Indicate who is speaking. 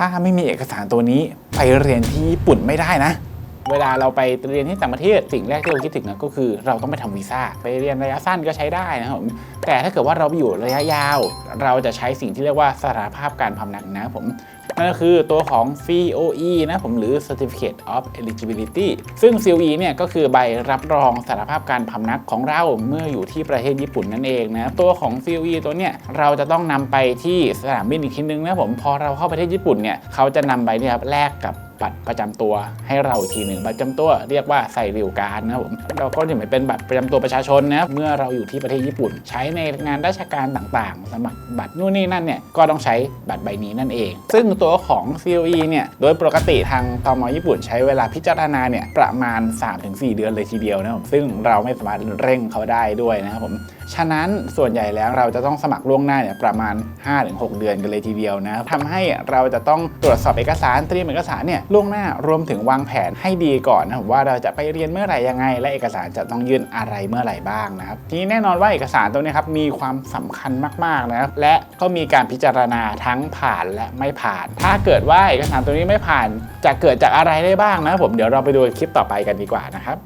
Speaker 1: ถ้าไม่มีเอกสารตัวนี้ไปเรียนที่ญี่ปุ่นไม่ได้นะ เวลาเราไปเรียนที่ต่างประเทศสิ่งแรกที่เราคิดถึงนะก็คือเราต้องไปทำวีซ่าไปเรียนระยะสั้นก็ใช้ได้นะครับผมแต่ถ้าเกิดว่าเราไปอยู่ระยะยาว เราจะใช้สิ่งที่เรียกว่าสารภาพการพำนักนะครับผม นั่นก็คือตัวของ COE นะผมหรือ Certificate of Eligibility ซึ่ง COE เนี่ยก็คือใบรับรองสารภาพการพำนักของเราเมื่ออยู่ที่ประเทศญี่ปุ่นนั่นเองนะตัวของ COE ตัวเนี่ยเราจะต้องนำไปที่สนามบินอีกทีนึงนะผมพอเราเข้าประเทศญี่ปุ่นเนี่ยเขาจะนำใบเนี่ยครับแลกกับ บัตรประจำตัวให้เราอีกทีหนึ่งบัตรประจำตัวเรียกว่าไซริวการดนะครับผมเราก็จะเหมือนเป็นบัตรประจำตัวประชาชนนะเมื่อเราอยู่ที่ประเทศญี่ปุ่น ใช้ในงานราชการต่างๆ สมัครบัตรนู่นนี่นั่นเนี่ยก็ต้องใช้บัตรใบนี้นั่นเอง ซึ่งตัวของ COE เนี่ยโดยปกติทางตมญี่ปุ่น ใช้เวลาพิจารณาเนี่ยประมาณ 3-4 เดือนเลยทีเดียวนะครับผมซึ่งเราไม่สามารถเร่งเขาได้ด้วยนะครับผมฉะนั้นส่วนใหญ่แล้วเราจะต้องสมัครล่วงหน้าเนี่ยประมาณ 5-6 เดือนกันเลยทีเดียวนะทำให้เราจะต้องตรวจสอบเอกสารเตรียมเอกสารเนี่ยล่วงหน้ารวมถึงวางแผนให้ดีก่อนนะครับว่าเราจะไปเรียนเมื่อไหร่ยังไง และเอกสารจะต้องยื่นอะไรเมื่อไหร่บ้างนะครับทีนี้แน่นอนว่าเอกสารตัวนี้ครับมีความสำคัญมากๆนะครับและก็มีการพิจารณาทั้งผ่านและไม่ผ่าน ถ้าเกิดว่าเอกสารตัวนี้ไม่ผ่านจะเกิดจากอะไรได้บ้างนะครับผมเดี๋ยวเราไปดูคลิปต่อไปกันดีกว่านะครับ